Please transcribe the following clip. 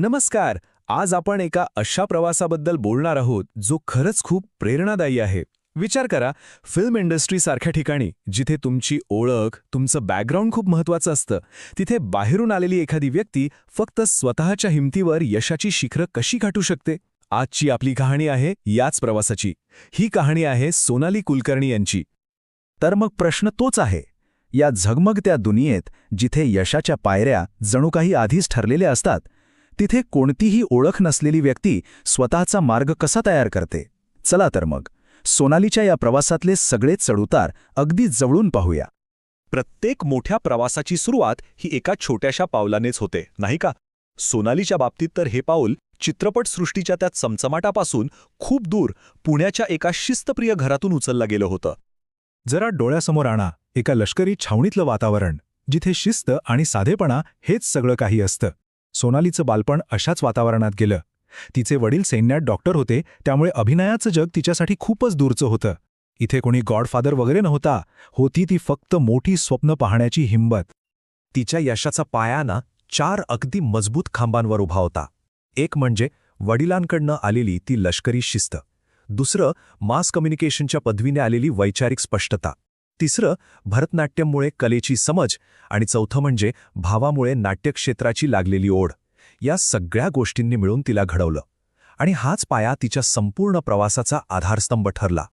नमस्कार. आज आपण एका अशा प्रवासाबद्दल बोलणार आहोत जो खरंच खूप प्रेरणादायी आहे. विचार करा फिल्म इंडस्ट्रीसारख्या ठिकाणी जिथे तुमची ओळख तुमचं बॅकग्राऊंड खूप महत्वाचं असतं तिथे बाहेरून आलेली एखादी व्यक्ती फक्त स्वतःच्या हिमतीवर यशाची शिखरं कशी गाठू शकते? आजची आपली कहाणी आहे याच प्रवासाची. ही कहाणी आहे सोनाली कुलकर्णी यांची. तर मग प्रश्न तोच आहे. या झगमगत्या दुनियेत जिथे यशाच्या पायऱ्या जणू काही आधीच ठरलेल्या असतात तिथे कोणतीही ओळख नसलेली व्यक्ती स्वतःचा मार्ग कसा तयार करते? चला तर मग. सोनालीच्या या प्रवासातले सगळे चढउतार अगदी जवळून पाहूया. प्रत्येक मोठ्या प्रवासाची सुरुवात ही एका छोट्याशा पावलानेच होते नाही का? सोनालीच्या बाबतीत तर हे पाऊल चित्रपटसृष्टीच्या त्या चमचमाटापासून खूप दूर पुण्याच्या एका शिस्तप्रिय घरातून उचललं गेलं होतं. जरा डोळ्यासमोर आणा एका लष्करी छावणीतलं वातावरण जिथे शिस्त आणि साधेपणा हेच सगळं काही असतं. सोनालीचं बालपण अशाच वातावरणात गेलं. तिचे वडील सैन्यात डॉक्टर होते त्यामुळे अभिनयाचं जग तिच्यासाठी खूपच दूरचं होतं. इथे कोणी गॉडफादर वगैरे नव्हता होती ती फक्त मोठी स्वप्न पाहण्याची हिंमत. तिच्या यशाचा पाया ना चार अगदी मजबूत खांबांवर उभा होता. एक म्हणजे वडिलांकडनं आलेली ती लष्करी शिस्त. दुसरं मास कम्युनिकेशनच्या पदवीने आलेली वैचारिक स्पष्टता. तिसरं भरतनाट्यममुळे कलेची समज आणि चौथं म्हणजे भावामुळे नाट्यक्षेत्राची लागलेली ओढ. या सगळ्या गोष्टींनी मिळून तिला घडवलं आणि हाच पाया तिच्या संपूर्ण प्रवासाचा आधारस्तंभ ठरला.